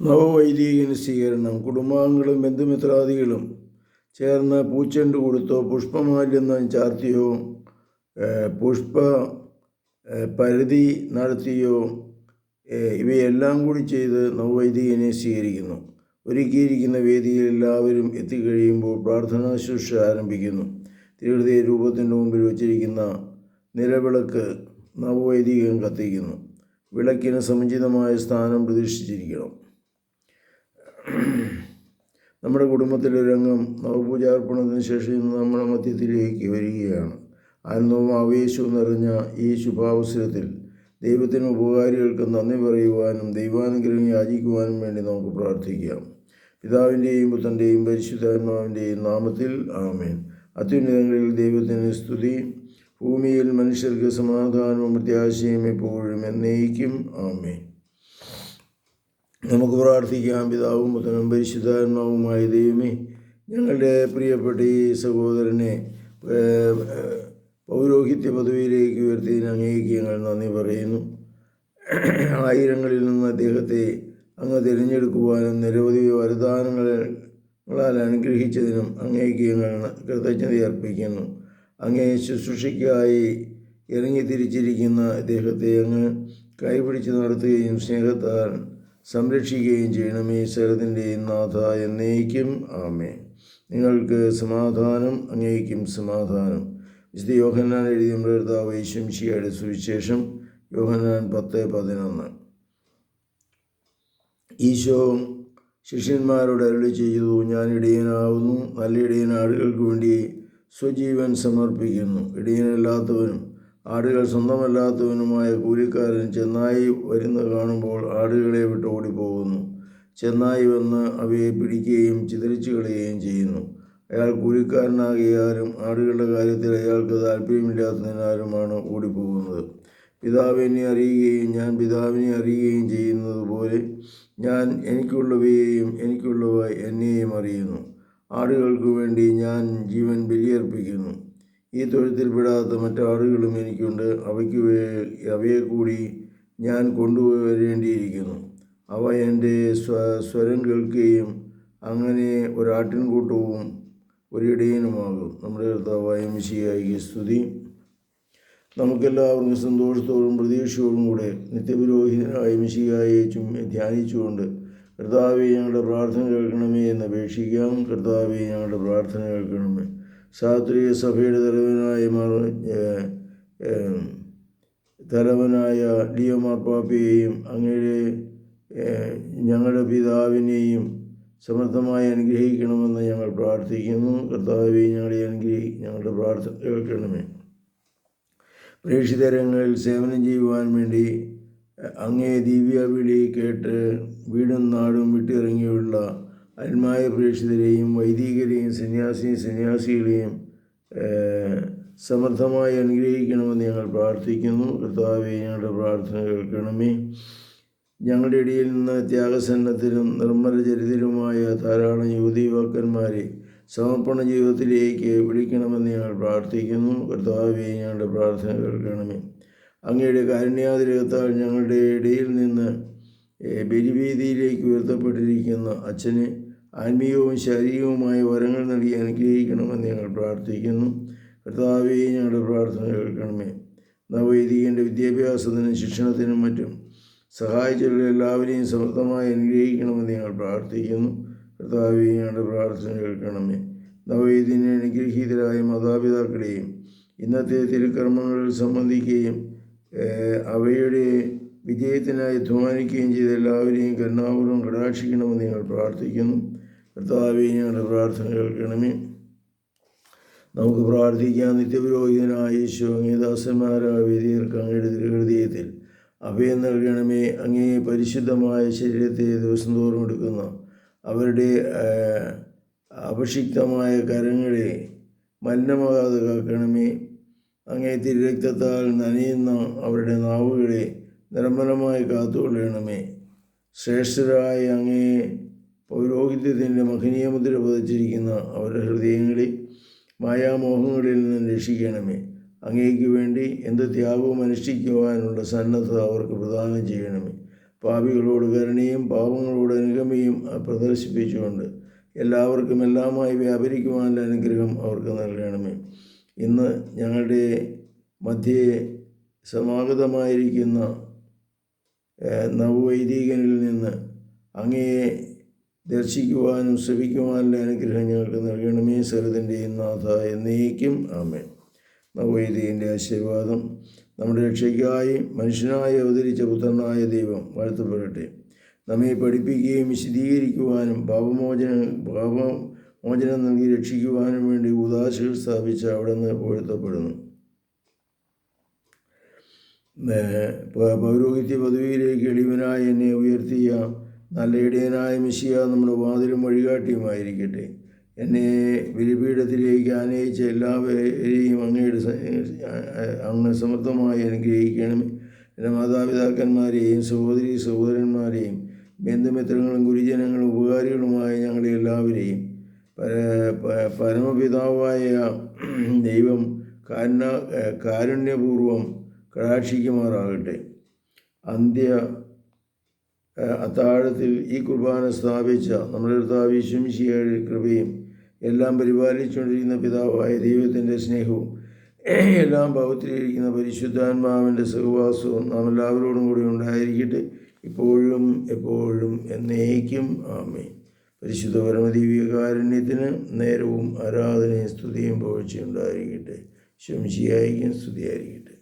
നവവൈദികന സ്വീകരണം കുടുംബാംഗങ്ങളും ബന്ധുമിത്രാദികളും ചേർന്ന് പൂച്ചെണ്ട് കൊടുത്തോ പുഷ്പമാല്യം ചാർത്തിയോ പുഷ്പ പരിധി നടത്തിയോ ഇവയെല്ലാം കൂടി ചെയ്ത് നവവൈദികനെ സ്വീകരിക്കുന്നു. ഒരുക്കിയിരിക്കുന്ന വേദിയിൽ എല്ലാവരും എത്തിക്കഴിയുമ്പോൾ പ്രാർത്ഥനാ ശുശ്രൂഷ ആരംഭിക്കുന്നു. തിരുഹൃദയ രൂപത്തിന്റെ മുമ്പിൽ വച്ചിരിക്കുന്ന നിലവിളക്ക് നവവൈദികൻ കത്തിക്കുന്നു. വിളക്കിന് സമുചിതമായ സ്ഥാനം പ്രതീക്ഷിച്ചിരിക്കണം നമ്മുടെ കുടുംബത്തിലൊരംഗം നവപൂജാർപ്പണത്തിന് ശേഷം നമ്മുടെ മധ്യത്തിലേക്ക് വരികയാണ്. ആനന്ദവും ആവേശവും നിറഞ്ഞ ഈ ശുഭാവസരത്തിൽ ദൈവത്തിന് ഉപകാരികൾക്ക് നന്ദി പറയുവാനും ദൈവാനുഗ്രഹം യാചിക്കുവാനും വേണ്ടി നമുക്ക് പ്രാർത്ഥിക്കാം. പിതാവിന്റെയും പുത്രന്റെയും പരിശുദ്ധാത്മാവിന്റെയും നാമത്തിൽ ആമേൻ. അത്യുന്നതങ്ങളിൽ ദൈവത്തിന് സ്തുതി. ഭൂമിയിൽ മനുഷ്യർക്ക് സമാധാനവും പ്രത്യാശയും എപ്പോഴും എന്നേക്കും ആമേൻ. നമുക്ക് പ്രാർത്ഥിക്കാം പിതാവും പുത്രനും പരിശുദ്ധാത്മാവുമായ ദൈവമേ ഞങ്ങളുടെ പ്രിയപ്പെട്ട ഈ സഹോദരനെ പൗരോഹിത്യ പദവിയിലേക്ക് ഉയർത്തിയതിന് അങ്ങേക്ക് ഞങ്ങൾ നന്ദി പറയുന്നു. ആയിരങ്ങളിൽ നിന്ന് അദ്ദേഹത്തെ അങ്ങ് തിരഞ്ഞെടുക്കുവാനും നിരവധി വരദാനങ്ങളാൽ അനുഗ്രഹിച്ചതിനും അങ്ങേക്ക് ഞങ്ങൾ കൃതജ്ഞത അർപ്പിക്കുന്നു. അങ്ങേ ശുശ്രൂഷയ്ക്കായി ഇറങ്ങി തിരിച്ചിരിക്കുന്ന അദ്ദേഹത്തെ അങ്ങ് കൈപിടിച്ച് നടത്തുകയും സ്നേഹത്താൽ സംരക്ഷിക്കുകയും ചെയ്യണമേ ശരത്തിന്റെയും നാഥ എന്നേക്കും. ആമേ നിങ്ങൾക്ക് സമാധാനം അങ്ങേക്കും സമാധാനം. വിശുദ്ധ യോഹന്നാൻ എഴുതിയ മൃതാവ് യേശുംശിയുടെ സുവിശേഷം യോഹന്നാൻ പത്ത് പതിനൊന്ന്. ഈശോ ശിഷ്യന്മാരോട് അരുളി ചെയ്തു ഞാൻ ഇടയനാവുന്നു. നല്ല ഇടയൻ ആളുകൾക്ക് വേണ്ടി സ്വജീവൻ സമർപ്പിക്കുന്നു. ഇടയനല്ലാത്തവനും ആടുകൾ സ്വന്തമല്ലാത്തവനുമായ കൂലിക്കാരൻ ചെന്നായി വരുന്ന കാണുമ്പോൾ ആടുകളെ വിട്ട് ഓടിപ്പോകുന്നു. ചെന്നായി വന്ന് അവയെ പിടിക്കുകയും ചിതറിച്ചു കളയുകയും ചെയ്യുന്നു. അയാൾ കൂലിക്കാരനാകിയാലും ആടുകളുടെ കാര്യത്തിൽ അയാൾക്ക് താല്പര്യമില്ലാത്തതിനാലുമാണ് ഓടിപ്പോകുന്നത്. പിതാവിനെ അറിയുകയും ഞാൻ പിതാവിനെ അറിയുകയും ചെയ്യുന്നത് പോലെ ഞാൻ എനിക്കുള്ളവയെയും എനിക്കുള്ളവ എന്നെയും അറിയുന്നു. ആടുകൾക്ക് വേണ്ടി ഞാൻ ജീവൻ ബലിയർപ്പിക്കുന്നു. ഈ തൊഴുത്തിൽപ്പെടാത്ത മറ്റാറുകളും എനിക്കുണ്ട്. അവയ്ക്ക് അവയെ കൂടി ഞാൻ കൊണ്ടുവരേണ്ടിയിരിക്കുന്നു. അവ എന്റെ സ്വ സ്വരം കേൾക്കുകയും അങ്ങനെ ഒരാട്ടിൻകൂട്ടവും ഒരിടയനുമാകും. നമ്മുടെ കർത്താവായ മിശിയായി സ്തുതി. നമുക്കെല്ലാവർക്കും സന്തോഷത്തോടും പ്രതീക്ഷയോടും കൂടെ നിത്യപുരോഹിതനായ മിശിയായെ ധ്യാനിച്ചുകൊണ്ട് കർത്താവെ ഞങ്ങളുടെ പ്രാർത്ഥന കേൾക്കണമേ എന്ന് അപേക്ഷിക്കാം. കർത്താവെ ഞങ്ങളുടെ പ്രാർത്ഥന കേൾക്കണമേ. ശാസ്ത്രീയ സഭയുടെ തലവനായി തലവനായ ലിയോ മാർപ്പാപ്പയെയും അങ്ങയുടെ ഞങ്ങളുടെ പിതാവിനെയും സമർത്ഥമായി അനുഗ്രഹിക്കണമെന്ന് ഞങ്ങൾ പ്രാർത്ഥിക്കുന്നു. കർത്താവെ ഞങ്ങളെ അനുഗ്രഹി ഞങ്ങളുടെ പ്രാർത്ഥന കേൾക്കണമേ. പ്രേക്ഷിതരങ്ങളിൽ സേവനം ചെയ്യുവാൻ വേണ്ടി അങ്ങേ ദിവ്യ വിളി കേട്ട് വീടും നാടും വിട്ടിറങ്ങിയുള്ള അന്മായ പ്രേക്ഷിതരെയും വൈദികരെയും സന്യാസിയും സന്യാസികളെയും സമർത്ഥമായി അനുഗ്രഹിക്കണമെന്ന് ഞങ്ങൾ പ്രാർത്ഥിക്കുന്നു. കർത്താവെ ഞങ്ങളുടെ പ്രാർത്ഥന കേൾക്കണമേ. ഞങ്ങളുടെ ഇടയിൽ നിന്ന് ത്യാഗസന്നത്തിനും നിർമ്മല ചരിതരുമായ ധാരാളം യുവതി യുവാക്കന്മാരെ സമർപ്പണ ജീവിതത്തിലേക്ക് വിളിക്കണമെന്ന് ഞങ്ങൾ പ്രാർത്ഥിക്കുന്നു. കർത്താവെ ഞങ്ങളുടെ പ്രാർത്ഥന കേൾക്കണമേ. അങ്ങയുടെ കാരുണ്യാതിരകത്താൽ ഞങ്ങളുടെ ഇടയിൽ നിന്ന് ബലിവേദിയിലേക്ക് ഉയർത്തപ്പെട്ടിരിക്കുന്ന അച്ഛന് ആത്മീയവും ശാരീരികവുമായ വരങ്ങൾ നൽകി അനുഗ്രഹിക്കണമെന്ന് ഞങ്ങൾ പ്രാർത്ഥിക്കുന്നു. കർത്താവെ ഞങ്ങളുടെ പ്രാർത്ഥന കേൾക്കണമേ. നവവൈദികന്റെ വിദ്യാഭ്യാസത്തിനും ശിക്ഷണത്തിനും മറ്റും സഹായിച്ചുള്ള എല്ലാവരെയും സമൃദ്ധമായി അനുഗ്രഹിക്കണമെന്ന് ഞങ്ങൾ പ്രാർത്ഥിക്കുന്നു. കർത്താവെ ഞങ്ങളുടെ പ്രാർത്ഥന കേൾക്കണമേ. നവവൈദിനെ അനുഗ്രഹീതരായ മാതാപിതാക്കളെയും ഇന്നത്തെ തിരുക്കർമ്മങ്ങളിൽ സംബന്ധിക്കുകയും അവയുടെ വിജയത്തിനായി അധ്വാനിക്കുകയും ചെയ്ത എല്ലാവരെയും കരുണാപൂർവം കടാക്ഷിക്കണമെന്ന് ഞങ്ങൾ പ്രാർത്ഥിക്കുന്നു. കർത്താവെ ഞങ്ങളുടെ പ്രാർത്ഥന കേൾക്കണമേ. നമുക്ക് പ്രാർത്ഥിക്കാം. നിത്യപുരോഹിതനായ യേശു അങ്ങേദാസന്മാരായ വേദികർക്ക് അങ്ങയുടെ തിരുഹൃദയത്തിൽ അഭയം നൽകണമേ. അങ്ങേ പരിശുദ്ധമായ ശരീരത്തെ ദിവസം തോറും എടുക്കുന്ന അവരുടെ അപക്ഷിക്തമായ കരങ്ങളെ മലിനമാകാതെ കാക്കണമേ. അങ്ങേ തിരുരക്തത്താൽ നനയുന്ന അവരുടെ നാവുകളെ നിർമ്മലമായി കാത്തുകൊള്ളണമേ. ശ്രേഷ്ഠരായ അങ്ങേ പൗരോഹിത്യത്തിന്റെ മഹനീയ മുദ്ര പതിച്ചിരിക്കുന്ന അവരുടെ ഹൃദയങ്ങളിൽ മായാമോഹങ്ങളിൽ നിന്ന് രക്ഷിക്കണമേ. അങ്ങേക്ക് വേണ്ടി എന്ത് ത്യാഗവും അനുഷ്ഠിക്കുവാനുള്ള സന്നദ്ധത അവർക്ക് പ്രദാനം ചെയ്യണമേ. പാപികളോട് കരുണയും പാപങ്ങളോട് അനുഗമയും പ്രദർശിപ്പിച്ചുകൊണ്ട് എല്ലാവർക്കും എല്ലാമായി വ്യാപരിക്കുവാനുള്ള അനുഗ്രഹം അവർക്ക് നൽകണമേ. ഇന്ന് ഞങ്ങളുടെ മധ്യേ സമാഗതമായിരിക്കുന്ന നവവൈദികനിൽ നിന്ന് അങ്ങയെ ദർശിക്കുവാനും ശ്രവിക്കുവാനുള്ള അനുഗ്രഹം ഞങ്ങൾക്ക് നൽകണമേ സരതിന്റെയും നാഥ എന്നേക്കും. ആമേ നവൈദീന്റെ ആശീർവാദം നമ്മുടെ രക്ഷയ്ക്കായി മനുഷ്യനായി അവതരിച്ച പുത്രനായ ദൈവം വാഴ്ത്തപ്പെടട്ടെ. നമ്മെ പഠിപ്പിക്കുകയും വിശദീകരിക്കുവാനും പാപമോചന പാപമോചനം നൽകി രക്ഷിക്കുവാനും വേണ്ടി ഉദാശകൾ സ്ഥാപിച്ച് അവിടെ നിന്ന് പുകഴ്ത്തപ്പെടുന്നു ഏഹ് പൗരോഹിത്യ പദവിയിലേക്ക് എളിവനായി എന്നെ ഉയർത്തിയ നല്ല ഇടയനായ മിശിയ നമ്മുടെ വാതിലും വഴികാട്ടിയുമായിരിക്കട്ടെ. എന്നെ ബലിപീഠത്തിലേക്ക് ആനയിച്ച എല്ലാവരെയും അങ്ങയുടെ അങ്ങ് സമർത്ഥമായി അനുഗ്രഹിക്കണമേ എന്റെ മാതാപിതാക്കന്മാരെയും സഹോദരി സഹോദരന്മാരെയും ബന്ധുമിത്രങ്ങളും ഗുരുജനങ്ങളും ഉപകാരികളുമായ ഞങ്ങളെ എല്ലാവരെയും പരമപിതാവായ ദൈവം കാരുണ കാരുണ്യപൂർവം കടാക്ഷിക്കുമാറാകട്ടെ. അന്ത്യ അത്താഴത്തിൽ ഈ കുർബാന സ്ഥാപിച്ച നമ്മുടെ കർത്താവ് വിശ്വമിശിയുടെ കൃപയും എല്ലാം പരിപാലിച്ചുകൊണ്ടിരിക്കുന്ന പിതാവായ ദൈവത്തിന്റെ സ്നേഹവും എല്ലാം ഭൗത്തിലിരിക്കുന്ന പരിശുദ്ധാത്മാവിന്റെ സഹവാസവും നാം എല്ലാവരോടും കൂടി ഉണ്ടായിരിക്കട്ടെ. ഇപ്പോഴും എപ്പോഴും എന്നേക്കും. ആമേ പരിശുദ്ധ പരമദിവ്യകാരുണ്യത്തിന് നേരവും ആരാധനയും സ്തുതിയും പോഴ്ചയുണ്ടായിരിക്കട്ടെ ശംശിയായിരിക്കും സ്തുതിയായിരിക്കട്ടെ.